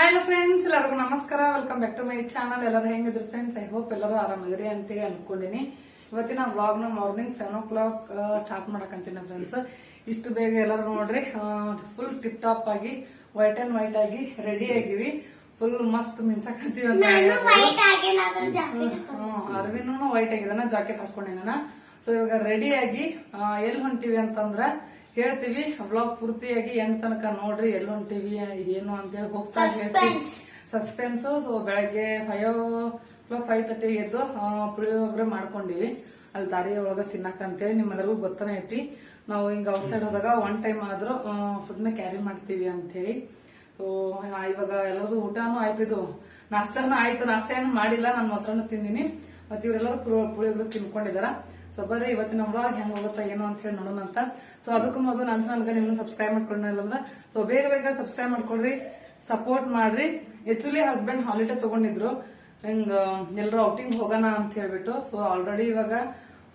Hello friends ಎಲ್ಲರಿಗೂ ನಮಸ್ಕಾರ. Welcome back to my channel ಎಲ್ಲರೂ ಹೆಂಗಿದ್ರು ಫ್ರೆಂಡ್ಸ್ ಐ ಹೋಪ್ ಎಲ್ಲರೂ ಆರಾಮಿದ್ರಿ ಅಂತೇಳಿ ಅನ್ಕೊಂಡಿನಿ. ಇವತ್ತಿನ ವ್ಲಾಗ್ನ morning seven o'clock start ಮಾಡಕಂತೀನಿ ಫ್ರೆಂಡ್ಸ್ ಇಷ್ಟು ಬೇಗ ಎಲ್ಲರೂ ನೋಡ್ರಿ. ಫುಲ್ ಟಿಪ್ ಟಾಪ್ ಆಗಿ ವೈಟ್ ಅಂಡ್ ವೈಟ್ ಆಗಿ ರೆಡಿ ಆಗಿವಿ ಫುಲ್ ಮಸ್ತ್ ಮಿಂಚಕತ್ತೀವಿ ಅಂತ ಅರವಿನೂ ವೈಟ್ ಆಗಿದಾನ ಜಾಕೆಟ್ ಹಾಕೊಂಡಿನ ಸೊ ಇವಾಗ ರೆಡಿ ಆಗಿ ಎಲ್ಲಿ ಹೊಂಟಿವಿ ಅಂತಂದ್ರ ಹೇಳ್ತೀವಿ ಬ್ಲಾಗ್ ಪೂರ್ತಿಯಾಗಿ ಎಂಡ್ ತನಕ ನೋಡ್ರಿ ಎಲ್ಲಿ ಹೊಂಟಿವಿ ಏನು ಅಂತೇಳಿ ಹೋಗ್ತಾ ಹೇಳ್ತೀವಿ. ಸಸ್ಪೆನ್ಸ್ ಸೊ ಬೆಳಗ್ಗೆ ಫೈವ್ ಕ್ಲಾಕ್ ಫೈವ್ ತರ್ಟಿ ಎದ್ದು ಪುಳಿಯೋಗರೆ ಮಾಡ್ಕೊಂಡಿವಿ. ಅಲ್ಲಿ ದಾರಿ ಒಳಗ ತಿನ್ನಕಂತೇಳಿ ನಿಮ್ಮೆಲ್ಲರಿಗೂ ಗೊತ್ತನೇ ಐತಿ. ನಾವು ಹಿಂಗ ಔಟ್ಸೈಡ್ ಹೋದಾಗ ಒನ್ ಟೈಮ್ ಆದ್ರೂ ಫುಡ್ನ ಕ್ಯಾರಿ ಮಾಡ್ತೀವಿ ಅಂತೇಳಿ. ಸೊ ಇವಾಗ ಎಲ್ಲರೂ ಊಟನೂ ಆಯ್ತು ಇದು. ನಾಷ್ಟಾನು ಆಯ್ತು ನಾಷ್ಟ ಏನು ಮಾಡಿಲ್ಲ ನಾನು ಮೊಸರನ್ನು ತಿಂದಿನಿ. ಮತ್ತೆ ಇವರೆಲ್ಲರೂ ಪುಳಿಯೋಗರೆ ತಿನ್ಕೊಂಡಿದಾರ. ಸೊ ಬರ್ರಿ ಇವತ್ತಿನ ವ್ಲಾಗ್ ಹೆಂಗ್ ಹೋಗುತ್ತಾ, ಏನು ಅಂತ ಹೇಳಿ ನೋಡೋಣ ಅಂತ. ಸೊ ಅದಕ್ಕೂ ಮೊದಲು ನನ್ನ ನನಗೆ ನಿಮ್ನ ಸಬ್ಸ್ಕ್ರೈಬ್ ಮಾಡ್ಕೊಂಡಿಲ್ಲ ಅಂದ್ರೆ ಸೊ ಬೇಗ ಬೇಗ ಸಬ್ಸ್ಕ್ರೈಬ್ ಮಾಡ್ಕೊಳ್ರಿ ಸಪೋರ್ಟ್ ಮಾಡ್ರಿ. ಆಕ್ಚುಲಿ ಹಸ್ಬೆಂಡ್ ಹಾಲಿಡೇ ತಗೊಂಡಿದ್ರು. ಹಿಂಗ ಎಲ್ಲರೂ ಔಟಿಂಗ್ ಹೋಗೋಣ ಅಂತ ಹೇಳ್ಬಿಟ್ಟು. ಸೊ ಆಲ್ರೆಡಿ ಇವಾಗ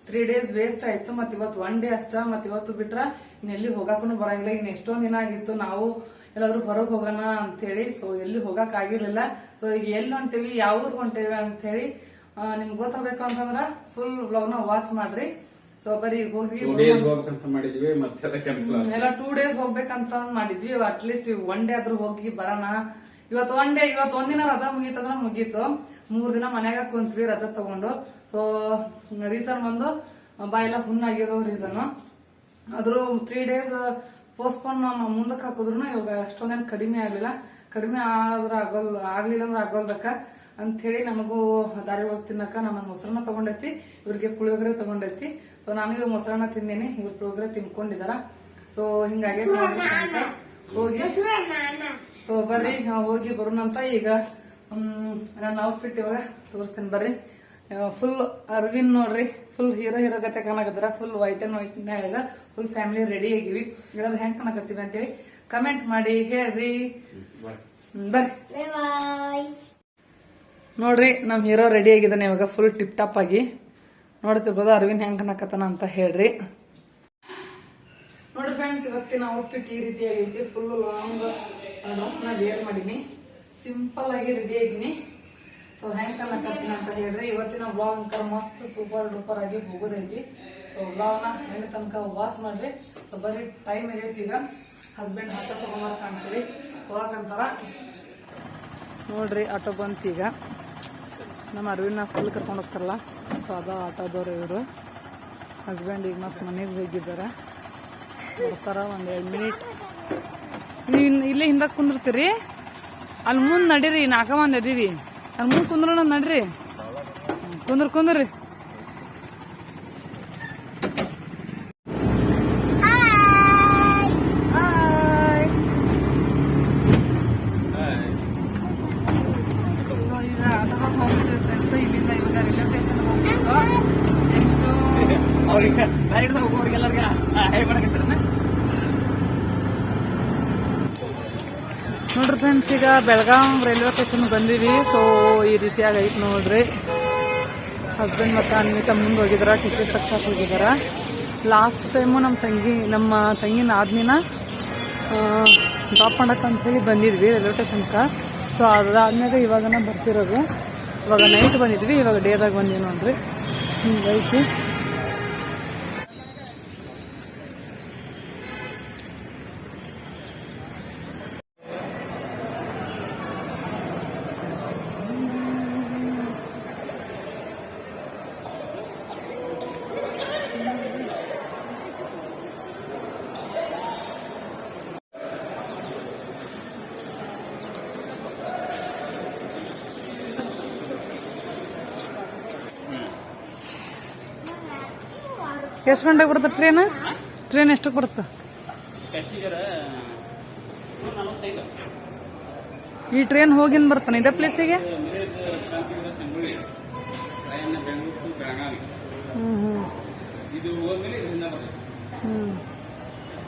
ತ್ರೀ ಡೇಸ್ ವೇಸ್ಟ್ ಆಯ್ತು. ಮತ್ ಇವತ್ತು ಒನ್ ಡೇ ಅಷ್ಟ. ಮತ್ ಇವತ್ತು ಬಿಟ್ರ ಇನ್ನೆಲ್ಲಿ ಹೋಗಾಕನು ಬರಂಗಿಲ್ಲ. ಇನ್ ಎಷ್ಟೊಂದ್ ದಿನ ಆಗಿತ್ತು ನಾವು ಎಲ್ಲಾದ್ರೂ ಹೊರಗೆ ಹೋಗೋಣ ಅಂತ ಹೇಳಿ. ಸೊ ಎಲ್ಲಿ ಹೋಗಕ್ ಆಗಿರ್ಲಿಲ್ಲ. ಸೊ ಈಗ ಎಲ್ಲಿ ಹೊಂಟೇವಿ, ಯಾವ ಊರ್ ಹೊಂಟೇವಿ ಅಂತ ಹೇಳಿ ನಿಮ್ಗೆ ಗೊತ್ತಾಗಬೇಕು ಅಂತಂದ್ರ ಫುಲ್ ವ್ಲಾಗ್ನ ವಾಚ್ ಮಾಡ್ರಿ. ಸೊ ಬರೀ ಹೋಗಿ ಟೂ ಡೇಸ್ ಹೋಗ್ಬೇಕಂತ ಮಾಡಿದ್ವಿ ಎಲ್ಲ ಟೂ ಡೇಸ್ ಹೋಗ್ಬೇಕಂತ ಮಾಡಿದ್ವಿ. ಅಟ್ ಲೀಸ್ಟ್ ಒನ್ ಡೇ ಆದ್ರೂ ಹೋಗಿ ಬರೋಣ. ಇವತ್ತು ಒನ್ ಡೇ ಇವತ್ತು ಒಂದಿನ ರಜಾ ಮುಗೀತಂದ್ರ ಮುಗೀತು. ಮೂರ್ ದಿನ ಮನ್ಯಾಗ ಕುಂತ್ವಿ ರಜಾ ತಗೊಂಡು. ಸೊ ರೀಸನ್ ಬಂದು ಬಾಯೆಲ್ಲ ಹುಣ್ಣಾಗಿರೋ ರೀಸನ್ ಆದ್ರೂ ತ್ರೀ ಡೇಸ್ ಪೋಸ್ಟ್ಪೋನ್ ಮುಂದಕ್ಕೆ ಹಾಕಿದ್ರು ಇವಾಗ ಅಷ್ಟೊಂದೇನು ಕಡಿಮೆ ಆಗಲಿಲ್ಲ. ಕಡಿಮೆ ಆದ್ರೆ ಆಗೋಲ್ ಆಗ್ಲಿಲ್ಲ ಅಂದ್ರೆ ಆಗೋಲ್ದಕ್ಕ. ಅಂತ ಹೇಳಿ ನಮಗೂ ದಾರಿ ಒಳಗೆ ತಿನ್ನಕ ನಮ್ಮ ಮೊಸರನ್ನ ತಗೊಂಡೈತಿ ಇವ್ರಿಗೆ ಪುಳಿಯೋಗರೆ ತಗೊಂಡೈತಿ. ಸೊ ನಾನು ಇವಾಗ ಮೊಸರನ್ನ ತಿಂದೇನೆ ಇವ್ರು ಪುಳಿಯೋಗರೆ ತಿನ್ಕೊಂಡಿದಾರ. ಸೊ ಹಿಂಗಾಗಿ ಹೋಗಿ ಸೊ ಬರ್ರಿ ಹೋಗಿ ಬರೋಣಂತ. ಈಗ ನನ್ನ ಔಟ್ಫಿಟ್ ಇವಾಗ ತೋರಿಸ್ತೀನಿ ಬರ್ರಿ. ಫುಲ್ ಅರವಿಂದ್ ನೋಡ್ರಿ ಫುಲ್ ಹೀರೋ ಹೀರೋ ಗತೆ ಕಾಣಕತ್ತಾರ. ಫುಲ್ ವೈಟ್ ಅಂಡ್ ವೈಟ್ ನ್ಯಾಗ ಫುಲ್ ಫ್ಯಾಮಿಲಿ ರೆಡಿ ಆಗಿವಿ. ಇರೋದು ಹೆಂಗ್ ಕಾಣಕತ್ತೀವಿ ಅಂತೇಳಿ ಕಮೆಂಟ್ ಮಾಡಿ ಹೇಳ್ರಿ. ಬರ್ರಿ. ನೋಡ್ರಿ, ನಮ್ ಹೀರೋ ರೆಡಿ ಆಗಿದ್ದಾನೆ, ಇವಾಗ ಫುಲ್ ಟಿಪ್ ಟಾಪ್ ಆಗಿ. ನೋಡ್ತಿರ್ಬೋದು ಅರವಿಂದ್ ಹೆಂಗ್ ಕಾಣಕತ್ತಾನ ಅಂತ ಹೇಳ್ರಿ. ನೋಡ್ರಿ ಫ್ರೆಂಡ್ಸ್ ಇವತ್ತಿನ ಔಟ್ಫಿಟ್ ಈ ರೀತಿ ಆಗೈತಿ. ಫುಲ್ ಲಾಂಗ್ ಡ್ರೆಸ್ನ ವೇರ್ ಮಾಡೀನಿ. ಸಿಂಪಲ್ ಆಗಿ ರೆಡಿ ಆಗಿನಿ ಸೊ ಹೆಂಗ್ ಕಾಣಕತ್ತೀನಿ ಅಂತ ಹೇಳ್ರಿ. ಇವತ್ತಿನ ಬ್ಲಾಗ್ ಅಂಕರ್ ಮಸ್ತ್ ಸೂಪರ್ ಡೂಪರ್ ಆಗಿ ಹೋಗೋದೈತಿ. ಸೊ ಬ್ಲಾಗ್ನ ಹೆಂಗ್ ತನಕ ವಾಚ್ ಮಾಡ್ರಿ. ಸೊ ಬರೀ ಟೈಮ್ ಆಗೈತಿ ಈಗ. ಹಸ್ಬೆಂಡ್ ಆಟೋ ತಗೊಂಬರ್ಕ ಕಾಣ್ತೀವಿ ಹೋಗಂತಾರ ನೋಡ್ರಿ ಆಟೋ ಬಂತೀಗ ನಮ್ಮ ಅರವಿಂದ ಸ್ಕೂಲ್ ಕರ್ಕೊಂಡು ಹೋಗ್ತಾರಲ್ಲ? ಸೊ ಅದ ಆಟೋದವ್ರು ಇವರು. ಹಸ್ಬೆಂಡ್ ಈಗ ಮತ್ತೆ ಮನೆಗೆ ಹೋಗಿದ್ದಾರೆ. ಬರ್ತಾರ ಒಂದು ಎರಡು ಮಿನಿಟ್ ನೀವು ಇಲ್ಲೇ ಹಿಂದಕ್ಕೆ ಕುಂದಿರ್ತೀರಿ? ಅಲ್ಲಿ ಮುಂದೆ ನಡೀರಿ ನಾಲ್ಕ ಮಂದಿ ಅಲ್ಲಿ ಮುಂದೆ ಕುಂದ್ರೋಣ, ನಡ್ರಿ. ಕುಂದ್ರ, ಕುಂದ್ರಿ ಹಾಯ್ ಸೊ ಈಗ ಆಟೋದಾಗ ಹೋಗ್ತೀವಿ ಫ್ರೆಂಡ್ಸ್ ಇಲ್ಲಿಂದ ಇವಾಗ ರೈಲ್ವೆ ಸ್ಟೇಷನ್ ಹೋಗ್ಬೇಕು ಎಷ್ಟು ನೋಡ್ರಿ ಫ್ರೆಂಡ್ಸ್ ಈಗ ಬೆಳಗಾಂ ರೈಲ್ವೆ ಸ್ಟೇಷನ್ ಬಂದೀವಿ. ಸೊ ಈ ರೀತಿಯಾಗಿ ಐತಿ ನೋಡ್ರಿ. ಹಸ್ಬೆಂಡ್ ಮತ್ತು ಅನ್ವಿತ ಮುಂದೆ ಹೋಗಿದಾರ, ಟಿಕೆಟ್ ಪಕ್ಷ ಹೋಗಿದಾರ. ಲಾಸ್ಟ್ ಟೈಮು ನಮ್ಮ ತಂಗಿ, ನಮ್ಮ ತಂಗಿನ ಆದ್ಮಿನ ಡ್ರಾಪ್ ಅಂತ ಹೇಳಿ ಬಂದಿದ್ವಿ ರೈಲ್ವೆ ಸ್ಟೇಷನ್ಕ ಸೊ ಅದಾದ್ಮೇಲೆ ಇವಾಗನ ಬರ್ತಿರೋದು. ಇವಾಗ ನೈಟ್ ಬಂದಿದ್ವಿ, ಇವಾಗ ಡೇದಾಗ ಬಂದೀವಿ ನೋಡ್ರಿ. ಹಿಂಗೈತಿ ಎಷ್ಟು ಗಂಟೆಗೆ ಬರುತ್ತೆ ಟ್ರೈನ್ ಟ್ರೈನ್ ಎಷ್ಟಕ್ಕೆ ಬರುತ್ತೆ? ಈ ಟ್ರೈನ್ ಹೋಗಿನ್ ಬರ್ತಾನೆ ಇದೇ ಪ್ಲೇಸಿಗೆ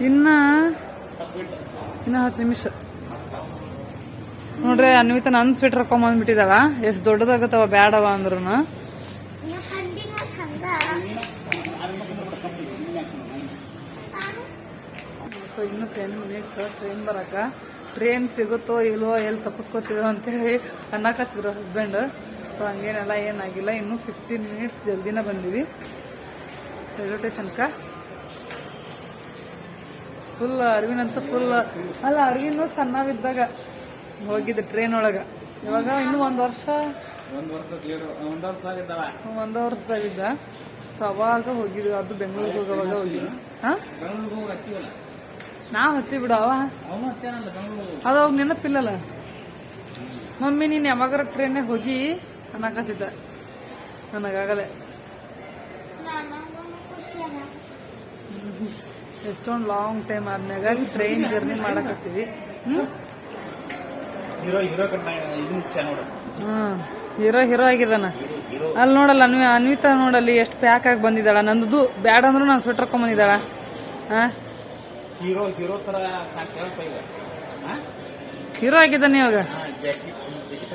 ಇನ್ನ ಇನ್ನ ಹತ್ತು ನಿಮಿಷ. ನೋಡ್ರಿ ಅನ್ವಿತ ನನ್ ಸ್ವೀಟರ್ ಹಾಕೊಂಬಂದ್ಬಿಟ್ಟಿದಾಳ ಎಷ್ಟು ದೊಡ್ಡದಾಗತ್ತವ, ಬ್ಯಾಡವ ಅಂದ್ರು ಸೊ ಇನ್ನು ಟೆನ್ ಮಿನಿಟ್ಸ್ ಟ್ರೈನ್ ಬರಕ. ಟ್ರೈನ್ ಸಿಗುತ್ತೋ ಇಲ್ವೋ ಎಲ್ಲಿ ತಪ್ಪಿಸ್ಕೋತೀವೋ ಅಂತೇಳಿ ಅನ್ನಕತ್ತಿದ್ರು ಹಸ್ಬೆಂಡ್ ಸೊ ಹಂಗೇನೆಲ್ಲ ಏನಾಗಿಲ್ಲ. ಇನ್ನೂ ಫಿಫ್ಟೀನ್ ಮಿನಿಟ್ಸ್ ಜಲ್ದಿನ ಬಂದಿವಿ. ರೈಲ್ವೆ ಸ್ಟೇಷನ್ಕ ಫುಲ್ ಅರವಿಂದ್ ಅಂತ ಫುಲ್ ಅಲ್ಲ ಅರವಿಂದ್ ಸಣ್ಣವಿದ್ದಾಗ ಹೋಗಿದ್ದೆ ಟ್ರೈನ್ ಒಳಗ. ಇವಾಗ ಇನ್ನೂ ಒಂದು ವರ್ಷ ಒಂದು ವರ್ಷದಾಗಿದ್ದ ಸೊ ಅವಾಗ ಹೋಗಿದ್ವಿ. ಅದು ಬೆಂಗಳೂರಿಗೆ ಹೋಗೋವಾಗ ಹೋಗಿದ್ವಿ. ಹಾ? ನಾವ್ ಹತ್ತಿ ಬಿಡು ಅವ. ಅದು ಅವಾಗ ನೆನಪಿಲ್ಲಲ್ಲ. ಮಮ್ಮಿ ನೀನ್ ಯಾವಾಗಾರ ಟ್ರೈನ್ ಹೋಗಿ ಅನ್ನಕತ್ತಿದ್ದ. ನನಗಾಗಲೇ. ಎಷ್ಟೊಂದು ಲಾಂಗ್ ಟೈಮ್ ಆದ್ಮ್ಯಾಗ ಟ್ರೈನ್ ಜರ್ನಿ ಮಾಡಕತ್ತೀವಿ. ಹೀರೋ ಹೀರೋ ಹ್ಮ್ ಆಗಿದಾನ ಅಲ್ಲಿ ನೋಡಲ್ಲ ಅನ್ವಿ ಅನ್ವಿತಾ ನೋಡಲ್ಲಿ ಎಷ್ಟು ಪ್ಯಾಕ್ ಆಗಿ ಬಂದಿದ್ದಾಳ. ನಂದು ಬ್ಯಾಡ ಅಂದ್ರೂ ನಾನು ಸ್ವೆಟರ್ ಬಂದಿದ್ದಾಳ. ಹಾ? ಹೀರೋ ಹೀರೋ ತರ ಕಾಣ್ತೇವಪ್ಪ ಈಗ ಹೀರೋ ಆಗಿದ್ದಾನೆ ಇವಾಗ.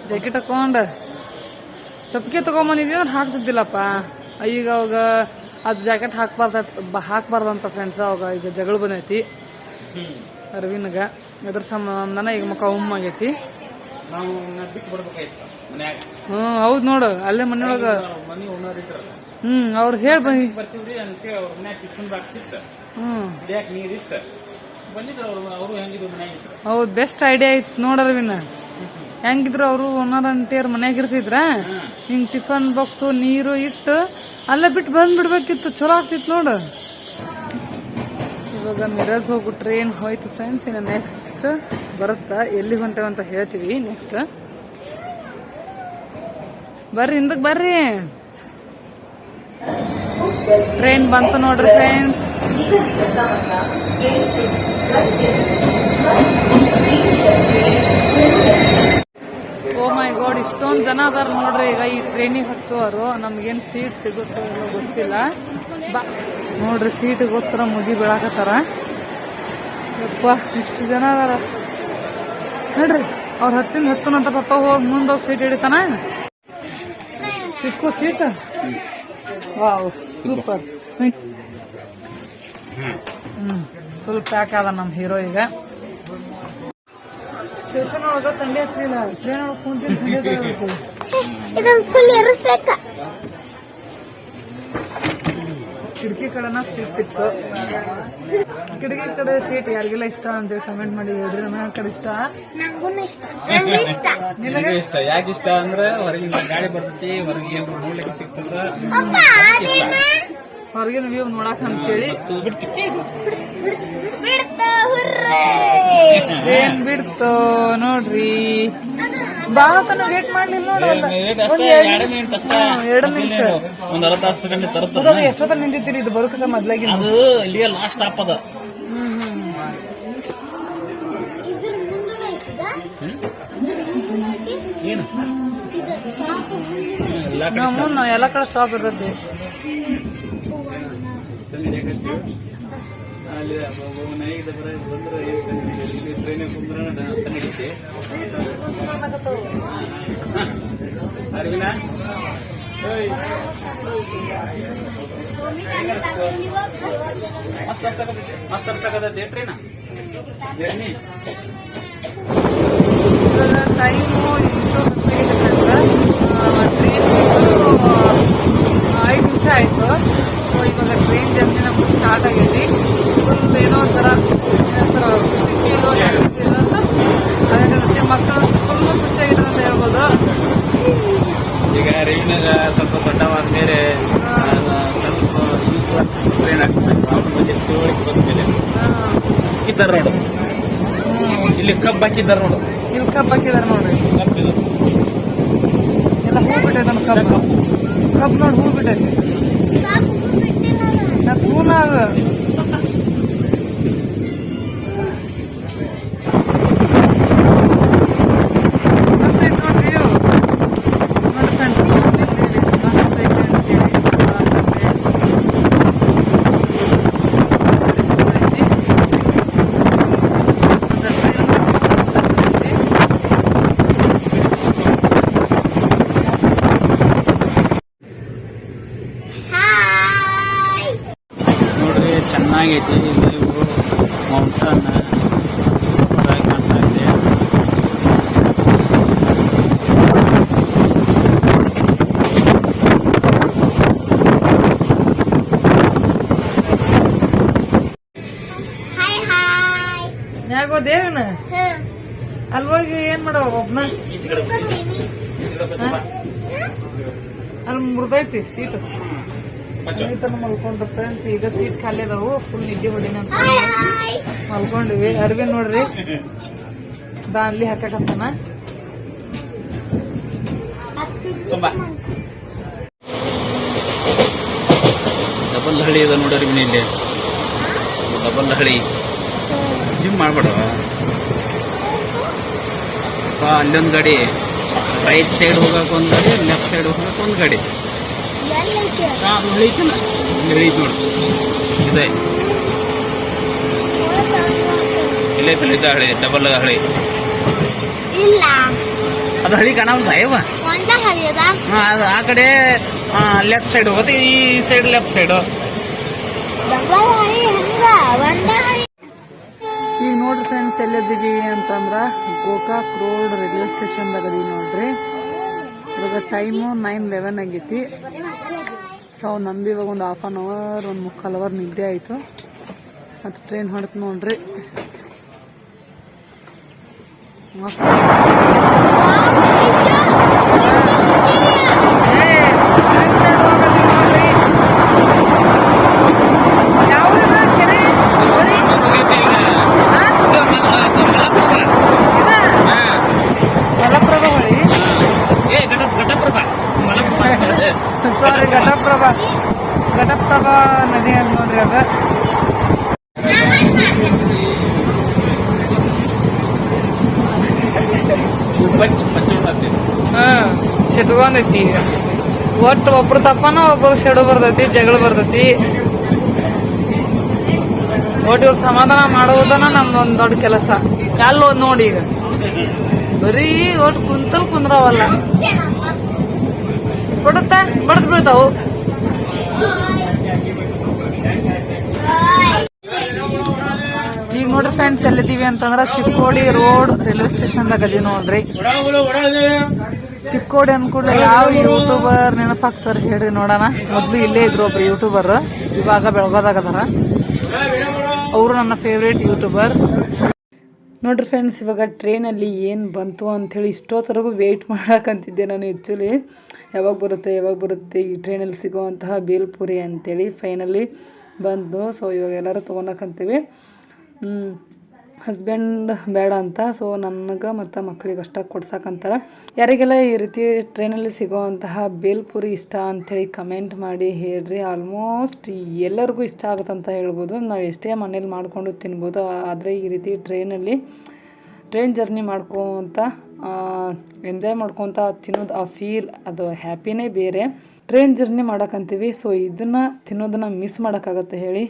ಜಾಕೆಟ್ ಹಾಕೊಂಡ ತಪ್ಪಿಗೆ ತಗೊಂಬಂದಿದ್ದೀನಿ ಅಂದ್ರೆ ಹಾಕ್ತಿದ್ದಿಲ್ಲಪ್ಪ? ಈಗ ಅವಾಗ ಅದು ಜಾಕೆಟ್ ಹಾಕ್ಬಾರ್ದ ಹಾಕ್ಬಾರ್ದಂತ ಫ್ರೆಂಡ್ಸ್ ಅವಾಗ ಈಗ ಜಗಳ ಬಂದೈತಿ. ಅರವಿನ್ಗ ಅದ್ರ ಸಂಬಂಧನ ಈಗ ಮುಖ ಉಮ್ಮಾಗೈತಿ ಮನ್ಯಾಗ. ಹ್ಮ್ ಹೌದ್ ನೋಡು ಅಲ್ಲೇ ಮನೆಯೊಳಗ. ಹ್ಮ್ ಅವ್ರು ಹೇಳ್ ಬನ್ನಿ. ಕುಡಿಯಾಕ ನೀರ್ ಬಂದಿದ್ರು ಅವ್ರು ಅವರು ಹೆಂಗಿದ್ರು ಮನ್ಯಾಗ ಇದ್ರು ಹೌದ್ ಬೆಸ್ಟ್ ಐಡಿಯಾ ಇತ್ತು ನೋಡರ್ವಿನ ಹೆಂಗಿದ್ರು ಅವರು ಓನರ್ ಅಂಟಿಯರ್ ಮನ್ಯಾಗ ಇರ್ತಿದ್ರ? ಹಿಂಗ್ ಟಿಫನ್ ಬಾಕ್ಸ್ ನೀರು ಇಟ್ಟು ಅಲ್ಲೇ ಬಿಟ್ಟು ಬಂದ್ ಬಿಡ್ಬೇಕಿತ್ತು ಚಲೋ ಆಗ್ತಿತ್ತು ನೋಡು. ಇವಾಗ ಮಿರಾಜ್ ಹೋಗು ಟ್ರೈನ್ ಹೋಯ್ತು ಫ್ರೆಂಡ್ಸ್ ಇನ್ನ ನೆಕ್ಸ್ಟ್ ಬರುತ್ತಾ? ಎಲ್ಲಿ ಹೊಂಟೇವ ಅಂತ ಹೇಳ್ತೀವಿ ನೆಕ್ಸ್ಟ್ ಬರ್ರಿ ಹಿಂದಕ್ ಬರ್ರಿ. ಟ್ರೈನ್ ಬಂತು ನೋಡ್ರಿ ಫ್ರೆಂಡ್ಸ್ ಓ ಮೈ ಗಾಡ್ ಇಷ್ಟೊಂದು ಜನ ಅದಾರ ನೋಡ್ರಿ. ಈಗ ಈ ಟ್ರೈನಿಗೆ ಹತ್ತುವರು. ನಮ್ಗೇನ್ ಸೀಟ್ ಸಿಗುತ್ತೋ ಇಲ್ಲೋ ಗೊತ್ತಿಲ್ಲ. ಬಾ. ನೋಡ್ರಿ ಸೀಟಿಗೋಸ್ಕರ ಮುಗಿ ಬೀಳಾಕತ್ತಾರ. ಯಪ್ಪ ಇಷ್ಟು ಜನ ಅದಾರ. ನೋಡ್ರಿ ಅವ್ರ ಹತ್ತಿಂದ ಹತ್ತನಂತ ಪಪ್ಪ ಹೋಗಿ ಮುಂದೋಗಿ ಸೀಟ್ ಹಿಡಿತಾನ? ಸಿಕ್ಕು seat wow super full pack ಆದ ನಮ್ ಹೀರೋ ಈಗ. ಸ್ಟೇಷನ್ ಒಳಗ ತಂಡಿ ಹತ್ತಿಲ್ಲ ಟ್ರೈನ್ ಒಳಗೆ ಕುಂತಿರ್ಬೇಕು ಕಿಟಕಿ ಕಡೆನ ಸೀಟ್ ಸಿಕ್ತು. ಕಿಟಕಿ ಕಡೆ ಸೀಟ್ ಯಾರಿಗೆಲ್ಲ ಇಷ್ಟ ಅಂತ ಕಮೆಂಟ್ ಮಾಡಿ ಹೇಳ್ರಿ ನನಗೆ ಆ ಕಡೆ ಇಷ್ಟ. ನಂಗೂ ಇಷ್ಟ. ನಂಗೂ ಇಷ್ಟ. ನಿನಗೆ? ಇಷ್ಟ. ಯಾಕೆ ಇಷ್ಟ ಅಂದ್ರೆ ಹೊರಗಿನ ಗಾಳಿ ಬರ್ತೈತಿ ಹೊರಗೆ ಏನ್ರ ನೋಡ್ಲಿಕ್ಕೆ ಸಿಗ್ತದ. ಹೊರಗಿನ ವ್ಯೂ ನೋಡಕ್ ಅಂತೇಳಿ ಹೇಳಿ ಬಿಡ್ತಿಕ್ಕಿ ಬಿಡ್ತ ಟ್ರೈನ್ ಬಿಡ್ತು ನೋಡ್ರಿ ಬಾಳ ತನ ವೇಟ್ ಮಾಡ್ಲಿಲ್ಲ ನೋಡಲ್ಲ ಎರಡು ನಿಮಿಷ ಒಂದ್ ಅರ್ಧ ತಾಸು ತಗೊಂಡು ತರ್ತದ ಅದು ಎಷ್ಟೊತ್ತ ನಿಂತಿದ್ದೀರಿ? ಇದು ಬರುಕದ ಮೊದ್ಲಾಗಿ ಅದು ಇಲ್ಲಿಗೆ ಲಾಸ್ಟ್ ಸ್ಟಾಪ್ ಅದ. ಏನು? ಎಲ್ಲಾ ಕಡೆ ಸ್ಟಾಪ್ ಇರ್ತೈತಿ. ಅಲ್ಲಿ ನಾಯಿಗೆ ಬಂದ್ರೆ ಎಷ್ಟು ಟ್ರೈನಿಗೆ ಕುಂದ್ರ ಅಂತ ನಡೀತಿ. ಅರವಿನ ಮಸ್ತ್ ಅರ್ಸಕತ್ತೈತಿ ಜರ್ನಿ ಟೈಮು ಹತ್ತಾಗಿದೆ ಟ್ರೈನ್ ಐದು ನಿಮಿಷ ಆಯ್ತು. ಇವಾಗ ಟ್ರೈನ್ ಜರ್ನಿ ನಮ್ಗೆ ಸ್ಟಾರ್ಟ್ ಆಗೈತಿ. ಫುಲ್ ಏನೋ ಒಂಥರ ಒಂಥರ ಖುಷಿ ಫೀಲ್ ಅಂತ. ಹಾಗಾಗುತ್ತೆ ಮಕ್ಕಳು ತುಂಬ ಖುಷಿಯಾಗಿದೆ ಅಂತ ಹೇಳ್ಬೋದು. ಈಗ ರೈನಾಗ ಸ್ವಲ್ಪ ದೊಡ್ಡವಾದ ಮೇಲೆ ಸ್ವಲ್ಪ ಟ್ರೈನ್ ಆಗ್ತದೆ. ತಿಳುವಳಿಕೆ ಬಂದ್ಮೇಲೆ ಹಾಕಿದ್ದಾರೆ ನೋಡು. ಇಲ್ಲಿ ಕಬ್ಬು ಹಾಕಿದ್ದಾರೆ ನೋಡು. ಇಲ್ಲಿ ಕಬ್ಬು ಹಾಕಿದಾರೆ ನೋಡ್ರಿ ಕಬ್ಬು ಇದು. ಎಲ್ಲ ಹೂ ಬಿಟ್ಟೈತೆ ನಮ್ಮ ಕಬ್ಬು. ಕಬ್ಬು. ನೋಡಿ ಹೂ ಬಿಟ್ಟೈತಿ ನಾ ಹೂನಾಗ ಹೋಗೋ ದೇವನ ಹಾ. ಅಲ್ಲಿ ಹೋಗಿ ಏನ್ ಮಾಡೋ ಒಬ್ನ. ಅಲ್ಲಿ ಮುರ್ದೈತಿ ಸೀಟ್ ಮಲ್ಕೊಂಡ್ರ ಫ್ರೆಂಡ್ಸ್ ಈಗ ಸೀಟ್ ಖಾಲಿ ಅದಾವು ಫುಲ್ ನಿದ್ದೆ ಹೊಡಿನ ಅಂತ ಹಾಯ್ ಹಾಯ್ ಮಲ್ಕೊಂಡಿವಿ. ಅರ್ವಿ ನೋಡ್ರಿ. ದಾನ್ಲಿ ಅಲ್ಲಿ ಹಾಕಕತ್ತಾನ. ಡಬಲ್ ಹಳಿ ಅದ ನೋಡ್ರಿ ಇಲ್ಲಿ. ಡಬಲ್ ಹಳಿ. ಜಿಮ್ ಮಾಡ್ಬೇಡವ ಬಾ ಅಲ್ಲೊಂದು ಗಾಡಿ. ರೈಟ್ ಸೈಡ್ ಹೋಗಕ್ ಒಂದ್ ಗಾಡಿ ಲೆಫ್ಟ್ ಸೈಡ್ ಹೋಗಕ್ ಒಂದ್ ಗಾಡಿ? ಹಾ, ನೋಡು. ಇದೆ. ಇಲ್ಲೈತಲ್ಲ ಇದ ಹಳಿ ಡಬಲ್ ಹಳಿ. ಇಲ್ಲ. ಅದು ಹಳಿ ಕಾಣವಲ್ದ ಅಯ್ಯವ ಹಾ, ಅದು? ಆ ಕಡೆ ಲೆಫ್ಟ್ ಸೈಡ್ ಹೋಗುತ್ತೆ ಈ ಸೈಡ್ ಲೆಫ್ಟ್ ಸೈಡ್. ನೋಡ್ರಿ ಫ್ರೆಂಡ್ಸ್ ಎಲ್ಲಿದ್ದೀವಿ ಅಂತಂದ್ರ ಗೋಕಾಕ್ ರೋಡ್ ರೈಲ್ವೆ ಸ್ಟೇಷನ್ ಅದೀವಿ ನೋಡ್ರಿ. ಇವಾಗ ಟೈಮು ನೈನ್ ಲೆವೆನ್ ಆಗೈತಿ. ಸೊ ನಮ್ದು ಇವಾಗ ಒಂದು ಹಾಫ್ ಆನ್ ಅವರ್ ಒಂದು ಮುಕ್ಕಾಲ್ ಅವರ್ ನಿದ್ದೆ ಆಯ್ತು. ಮತ್ತು ಟ್ರೈನ್ ಹೊಡೆತ್ ನೋಡ್ರಿ ಮಸ್ತ್ ಏ, ಸಕ್ಕತ್ತಾಗ್ ಹೋಗೋದು ನೋಡ್ರಿ. ಯಾವ್ದು ಕೆರೆ? ಹೊಳಿ? ಹಾ? ಇದ? ಮಲಪ್ರಭಾ ಹೊಳಿ ಏ ಘಟ ಘಟಪ್ರಭಾ ಮಲಪ್ರಭಾ ಸಾರಿ ಘಟಪ್ರಭಾ ಘಟಪ್ರಭಾ ನದಿ ಅಂತ ನೋಡ್ರಿ ಅದ ಪಂಚ ಪಂಚೋಣತಿ ಹಾ, ಸಿಟ್ಕೊಂಡೈತಿ. ಈಗ ಒಟ್ಟು ಒಬ್ರು ತಪ್ಪನ ಒಬ್ರು ಸೆಡು ಬರ್ತೈತಿ, ಜಗಳ ಬರ್ತೈತಿ. ಒಟ್ಟು ಇವ್ರು ಸಮಾಧಾನ ಮಾಡುವುದನ ನಮ್ದೊಂದ್ ದೊಡ್ಡ ಕೆಲಸ. ಎಲ್ಲ ನೋಡಿ ಈಗ. ಬರೀ ಒಟ್ಟು ಕುಂತಲ್ ಕುಂದ್ರವಲ್ಲ. ಬಿಡುತ್ತ ಬಡದ್ ಬೀಳ್ತಾವು. ನೋಡ್ರಿ ಫ್ರೆಂಡ್ಸ್ ಎಲ್ಲಿದ್ದೀವಿ ಅಂತಂದ್ರೆ ಚಿಕ್ಕೋಡಿ ರೋಡ್ ರೈಲ್ವೆ ಸ್ಟೇಷನ್ ಅದೀವಿ ನೋಡ್ರಿ. ಚಿಕ್ಕೋಡಿ ಅನ್ಕೂಡ್ಲೆ ಯಾವ ಯೂಟ್ಯೂಬರ್ ನೆನಪಾಗ್ತಾರ ಹೇಳ್ರಿ ನೋಡೋಣ. ಮೊದ್ಲು ಇಲ್ಲೇ ಇದ್ರು ಒಬ್ರು ಯೂಟ್ಯೂಬರ್ ಇವಾಗ ಬೆಳಗಾದಾಗ ಅದಾರ. ಅವರು ನನ್ನ ಫೇವ್ರೇಟ್ ಯೂಟ್ಯೂಬರ್ ನೋಡ್ರಿ ಫ್ರೆಂಡ್ಸ್ ಇವಾಗ ಟ್ರೈನಲ್ಲಿ ಏನು ಬಂತು ಅಂಥೇಳಿ ಇಷ್ಟೊತ್ತರೆಗೂ ವೆಯ್ಟ್ ಮಾಡೋಕ್ಕಂತಿದ್ದೆ ನಾನು ಆ್ಯಕ್ಚುಲಿ ಯಾವಾಗ ಬರುತ್ತೆ ಯಾವಾಗ ಬರುತ್ತೆ ಈ ಟ್ರೈನಲ್ಲಿ ಸಿಗೋವಂತಹ ಬೇಲ್ಪುರಿ ಅಂತೇಳಿ ಫೈನಲಿ ಬಂದು ಸೊ ಇವಾಗ ಎಲ್ಲರೂ ತೊಗೊಳಕಂತೀವಿ ಹಸ್ಬೆಂಡ್ ಬೇಡ ಅಂತ ಸೊ ನನಗೆ ಮತ್ತು ಮಕ್ಕಳಿಗೆ ಅಷ್ಟ ಕೊಡ್ಸಕ್ಕಂತಾರೆ ಯಾರಿಗೆಲ್ಲ ಈ ರೀತಿ ಟ್ರೈನಲ್ಲಿ ಸಿಗೋವಂತಹ ಬೇಲ್ಪುರಿ ಇಷ್ಟ ಅಂಥೇಳಿ ಕಮೆಂಟ್ ಮಾಡಿ ಹೇಳ್ರಿ. ಆಲ್ಮೋಸ್ಟ್ ಎಲ್ಲರಿಗೂ ಇಷ್ಟ ಆಗುತ್ತಂತ ಹೇಳ್ಬೋದು. ನಾವು ಎಷ್ಟೇ ಮನೇಲಿ ಮಾಡಿಕೊಂಡು ತಿನ್ಬೋದು, ಆದರೆ ಈ ರೀತಿ ಟ್ರೈನಲ್ಲಿ ಟ್ರೈನ್ ಜರ್ನಿ ಮಾಡ್ಕೊತ ಎಂಜಾಯ್ ಮಾಡ್ಕೊತ ತಿನ್ನೋದು ಆ ಫೀಲ್ ಅದು ಹ್ಯಾಪಿನೇ ಬೇರೆ. ಟ್ರೈನ್ ಜರ್ನಿ ಮಾಡೋಕ್ಕಂತೀವಿ ಸೊ ಇದನ್ನು ತಿನ್ನೋದನ್ನು ಮಿಸ್ ಮಾಡೋಕ್ಕಾಗತ್ತೆ ಹೇಳಿ.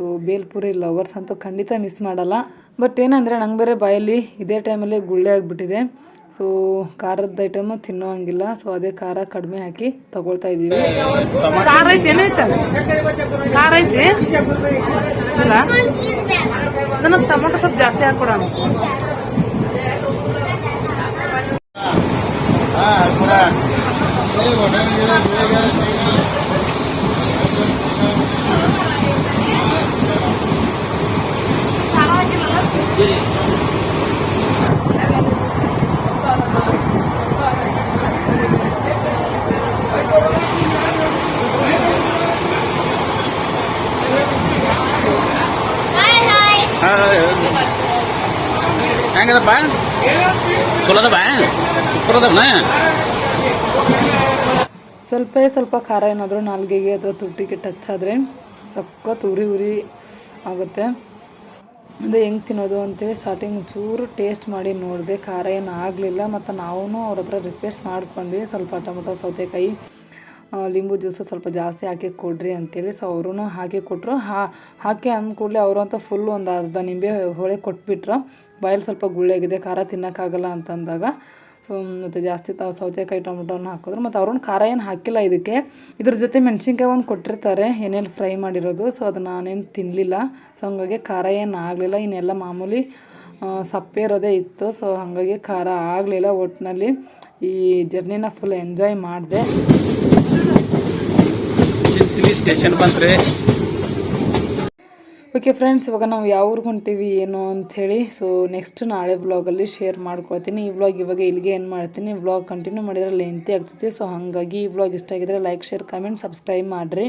ಸೊ ಬೇಲ್ಪುರಿ ಲವರ್ಸ್ ಅಂತೂ ಖಂಡಿತ ಮಿಸ್ ಮಾಡಲ್ಲ. ಬಟ್ ಏನಂದರೆ ನಂಗೆ ಬೇರೆ ಬಾಯಲ್ಲಿ ಇದೇ ಟೈಮಲ್ಲಿ ಗುಳ್ಳೆ ಆಗಿಬಿಟ್ಟಿದೆ. ಸೊ ಖಾರದ ಐಟಮು ತಿನ್ನೋ ಹಂಗಿಲ್ಲ. ಸೊ ಅದೇ ಖಾರ ಕಡಿಮೆ ಹಾಕಿ ತಗೊಳ್ತಾ ಇದ್ದೀವಿ. ಖಾರ ಐತೆ ಏನೈತ ಖಾರ ಐತೆ? ಇಲ್ಲ ನನಗೆ ಟೊಮೊಟೊ ಸ್ವಲ್ಪ ಜಾಸ್ತಿ ಹಾಕೊಡೋಣ ಹಾಯ್ ಸ್ವಲ್ಪ ಸ್ವಲ್ಪ ಖಾರ ಏನಾದರೂ ನಾಲ್ಗೆಗೆ ಅಥವಾ ತುಟ್ಟಿಗೆ ಟಚ್ ಆದರೆ ಸಖತ್ ಉರಿ ಉರಿ ಆಗುತ್ತೆ. ಅದೇ ಹೆಂಗೆ ತಿನ್ನೋದು ಅಂತೇಳಿ ಸ್ಟಾರ್ಟಿಂಗ್ ಚೂರು ಟೇಸ್ಟ್ ಮಾಡಿ ನೋಡಿದೆ. ಖಾರ ಏನು ಆಗಲಿಲ್ಲ. ಮತ್ತು ನಾವು ಅವ್ರ ಹತ್ರ ರಿಕ್ವೆಸ್ಟ್ ಮಾಡ್ಕೊಂಡ್ವಿ. ಸ್ವಲ್ಪ ಟೊಮೊಟೊ, ಸೌತೆಕಾಯಿ ಲಿಂಬು ಜ್ಯೂಸು ಸ್ವಲ್ಪ ಜಾಸ್ತಿ ಹಾಕಿ ಕೊಡ್ರಿ ಅಂತೇಳಿ. ಸೊ ಅವರು ಹಾಕಿ ಕೊಟ್ಟರು ಹಾ, ಹಾಕಿ ಅಂದ ಕೂಡಲೇ ಅವರು ಅಂತ ಫುಲ್ ಒಂದು ಅರ್ಧ ನಿಂಬೆ ಹೊಳೆ ಕೊಟ್ಬಿಟ್ರು. ಬಾಯಲ್ಲಿ ಸ್ವಲ್ಪ ಗುಳ್ಳೆಗಿದೆ ಖಾರ ತಿನ್ನೋಕ್ಕಾಗಲ್ಲ ಅಂತಂದಾಗ ಮತ್ತು ಜಾಸ್ತಿ ತಾವು ಸೌತೆಕಾಯಿ ಟೊಮೊಟೊನ ಹಾಕಿದ್ರು. ಮತ್ತು ಅವ್ರನ್ನ ಖಾರ ಏನು ಹಾಕಿಲ್ಲ ಇದಕ್ಕೆ. ಇದ್ರ ಜೊತೆ ಮೆಣಸಿನ್ಕಾಯಿ ಒಂದು ಕೊಟ್ಟಿರ್ತಾರೆ, ಏನೇನು ಫ್ರೈ ಮಾಡಿರೋದು. ಸೊ ಅದು ನಾನೇನು ತಿನ್ನಲಿಲ್ಲ ಸೊ ಹಂಗಾಗಿ ಖಾರ ಏನು ಆಗಲಿಲ್ಲ. ಇನ್ನೆಲ್ಲ ಮಾಮೂಲಿ ಸಪ್ಪೆ ಇರೋದೇ ಇತ್ತು. ಸೊ ಹಾಗಾಗಿ ಖಾರ ಆಗಲಿಲ್ಲ ಒಟ್ಟಿನಲ್ಲಿ ಈ ಜರ್ನಿನ ಫುಲ್ ಎಂಜಾಯ್ ಮಾಡಿದೆ. ಸ್ಟೇಷನ್ ಬಂತ್ರಿ ಓಕೆ ಫ್ರೆಂಡ್ಸ್ ಇವಾಗ ನಾವು ಯಾವ ಊರಿಗೆ ಹೊಂಟೀವಿ, ಏನು ಅಂಥೇಳಿ ಸೊ ನೆಕ್ಸ್ಟ್ ನಾಳೆ ಬ್ಲಾಗಲ್ಲಿ ಶೇರ್ ಮಾಡ್ಕೊಳ್ತೀನಿ. ಈ ಬ್ಲಾಗ್ ಇವಾಗ ಇಲ್ಲಿಗೆ ಏನು ಮಾಡ್ತೀನಿ. ಬ್ಲಾಗ್ ಕಂಟಿನ್ಯೂ ಮಾಡಿದ್ರೆ ಲೆಂತಿ ಆಗ್ತೈತಿ ಸೊ ಹಾಗಾಗಿ ಈ ಬ್ಲಾಗ್ ಇಷ್ಟ ಆಗಿದ್ರೆ ಲೈಕ್ ಶೇರ್ ಕಮೆಂಟ್ ಸಬ್ಸ್ಕ್ರೈಬ್ ಮಾಡಿರಿ.